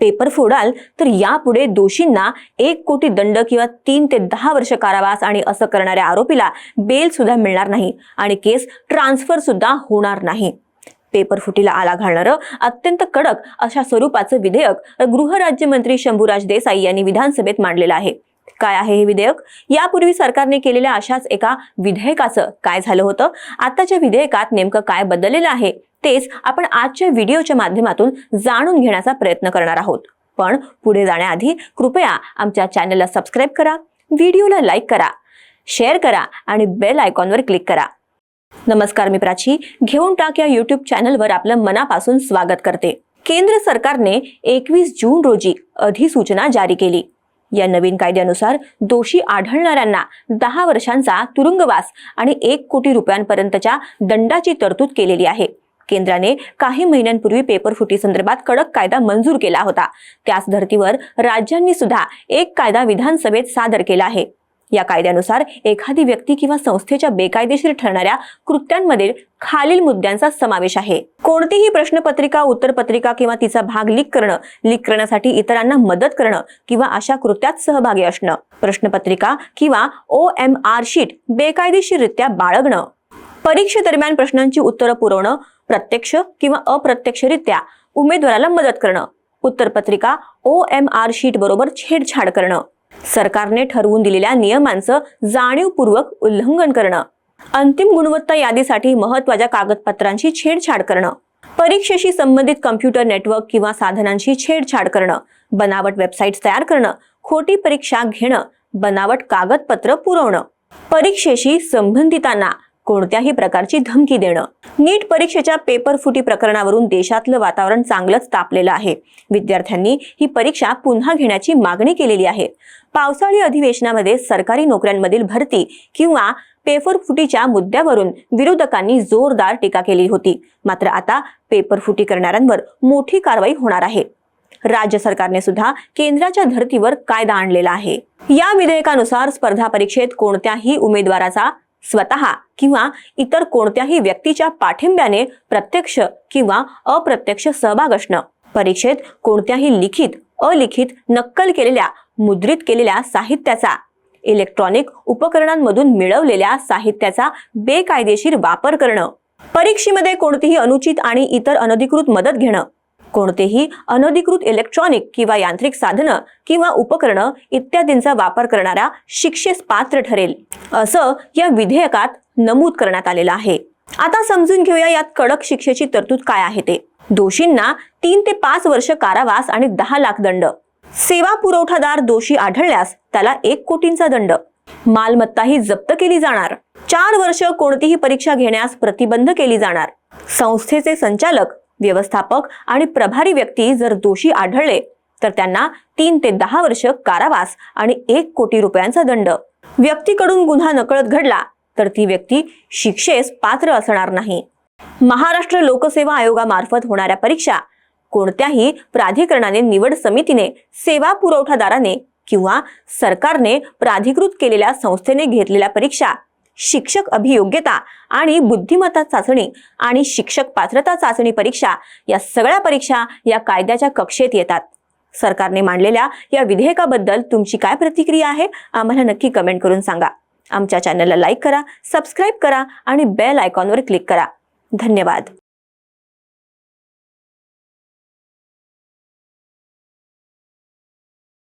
Paper फोडाल तर यापुढे दोषींना एक कोटी दंड किंवा तीन ते दहा वर्ष कारावास आणि असं करणाऱ्या आरोपीला बेल सुद्धा मिळणार नाही आणि केस ट्रान्सफर सुद्धा होणार नाही. पेपर फुटीला आला घालणारं अत्यंत कडक अशा स्वरूपाचं विधेयक गृहराज्यमंत्री शंभूराज देसाई यांनी विधानसभेत मांडलेलं आहे. काय आहे हे विधेयक? यापूर्वी सरकारने केलेल्या अशाच एका विधेयकाचं काय झालं होतं? आताच्या विधेयकात नेमकं काय बदललेलं आहे? तेच आपण आजच्या व्हिडिओच्या माध्यमातून जाणून घेण्याचा प्रयत्न करणार आहोत. पण पुढे जाण्याआधी कृपया आमच्या चॅनलला सबस्क्राईब करा व्हिडिओला लाईक करा शेअर करा आणि बेल आयकॉनवर क्लिक करा. नमस्कार मी प्राची घेऊन टाक या युट्यूब चॅनलवर आपलं मनापासून स्वागत करते. केंद्र सरकारने एकवीस जून रोजी अधिसूचना जारी केली. या नवीन कायद्यानुसार दोषी आढळणाऱ्यांना दहा वर्षांचा तुरुंगवास आणि एक कोटी रुपयांपर्यंतच्या दंडाची तरतूद केलेली आहे. केंद्राने काही महिन्यांपूर्वी पेपर फुटी संदर्भात कडक कायदा मंजूर केला होता. त्याच धर्तीवर राज्यांनी सुद्धा एक कायदा विधानसभेत सादर केला आहे. या कायद्यानुसार एखादी व्यक्ती किंवा संस्थेच्या बेकायदेशीर ठरणाऱ्या कृत्यांमध्ये खालील मुद्द्यांचा समावेश आहे. कोणतीही प्रश्नपत्रिका उत्तरपत्रिका किंवा तिचा भाग लीक करणं लीक करण्यासाठी इतरांना मदत करणं किंवा अशा कृत्यात सहभागी असणं. प्रश्नपत्रिका किंवा ओ एम आर शीट बेकायदेशीररित्या बाळगणं. परीक्षेदरम्यान प्रश्नांची उत्तरं पुरवणं प्रत्यक्ष किंवा अप्रत्यक्षरित्या उमेदवाराला मदत करणं. उत्तरपत्रिका ओ एम आर शीट बरोबर छेडछाड करणं. सरकारने ठरवून दिलेल्या नियमांचं जाणीवपूर्वक उल्लंघन करणं. अंतिम गुणवत्ता यादीसाठी महत्त्वाच्या कागदपत्रांची छेडछाड करणं. परीक्षेशी संबंधित कम्प्युटर नेटवर्क किंवा साधनांशी छेडछाड करणं. बनावट वेबसाईट्स तयार करणं. खोटी परीक्षा घेणं. बनावट कागदपत्र पुरवणं. परीक्षेशी संबंधितांना कोणत्याही प्रकारची धमकी देणं. नीट परीक्षेच्या पेपर फुटी प्रकरणावरून देशातलं वातावरण चांगलंच तापलेलं आहे. विद्यार्थ्यांनी ही परीक्षा पुन्हा घेण्याची मागणी केलेली आहे. पावसाळी अधिवेशनामध्ये सरकारी नोकऱ्यांमधील भरती किंवा पेपर फुटीच्या मुद्द्यावरून विरोधकांनी जोरदार टीका केली होती. मात्र आता पेपर फुटी करणाऱ्यांवर मोठी कारवाई होणार आहे. राज्य सरकारने सुद्धा केंद्राच्या धर्तीवर कायदा आणलेला आहे. या विधेयकानुसार स्पर्धा परीक्षेत कोणत्याही उमेदवाराचा स्वतः किंवा इतर कोणत्याही व्यक्तीच्या पाठिंब्याने प्रत्यक्ष किंवा अप्रत्यक्ष सहभाग असणं. परीक्षेत कोणत्याही लिखित अलिखित नक्कल केलेल्या मुद्रित केलेल्या साहित्याचा इलेक्ट्रॉनिक उपकरणांमधून मिळवलेल्या साहित्याचा बेकायदेशीर वापर करणं. परीक्षेमध्ये कोणतीही अनुचित आणि इतर अनधिकृत मदत घेणं. कोणतेही अनधिकृत इलेक्ट्रॉनिक किंवा यांत्रिक साधनं किंवा उपकरणं इत्यादींचा वापर करणारा शिक्षेस पात्र ठरेल. असं या विधेयकात नमूद करण्यात आलेलं आहे. आता समजून घेऊया यात कडक शिक्षेची तरतूद काय आहे ते. दोषींना तीन ते पाच वर्ष कारावास आणि दहा लाख दंड. सेवा पुरवठादार दोषी आढळल्यास त्याला एक कोटींचा दंड. मालमत्ताही जप्त केली जाणार. चार वर्ष कोणतीही परीक्षा घेण्यास प्रतिबंध केली जाणार. संस्थेचे संचालक व्यवस्थापक आणि प्रभारी व्यक्ती जर दोषी आढळले तर त्यांना तीन ते दहा वर्ष कारावास आणि एक कोटी रुपयांचा दंड. व्यक्तीकडून गुन्हा नकळत घडला तर ती व्यक्ती शिक्षेस पात्र असणार नाही. महाराष्ट्र लोकसेवा आयोगामार्फत होणाऱ्या परीक्षा कोणत्याही प्राधिकरणाने निवड समितीने सेवा पुरवठादाराने किंवा सरकारने प्राधिकृत केलेल्या संस्थेने घेतलेल्या परीक्षा शिक्षक अभियोग्यता आणि बुद्धिमत्ता चाचणी आणि शिक्षक पात्रता चाचणी परीक्षा या सगळ्या परीक्षा या कायद्याच्या कक्षेत येतात. सरकारने मांडलेल्या या विधेयकाबद्दल तुमची काय प्रतिक्रिया आहे आम्हाला नक्की कमेंट करून सांगा. आमच्या चॅनलला लाईक करा सबस्क्राईब करा आणि बेल आयकॉनवर क्लिक करा. धन्यवाद.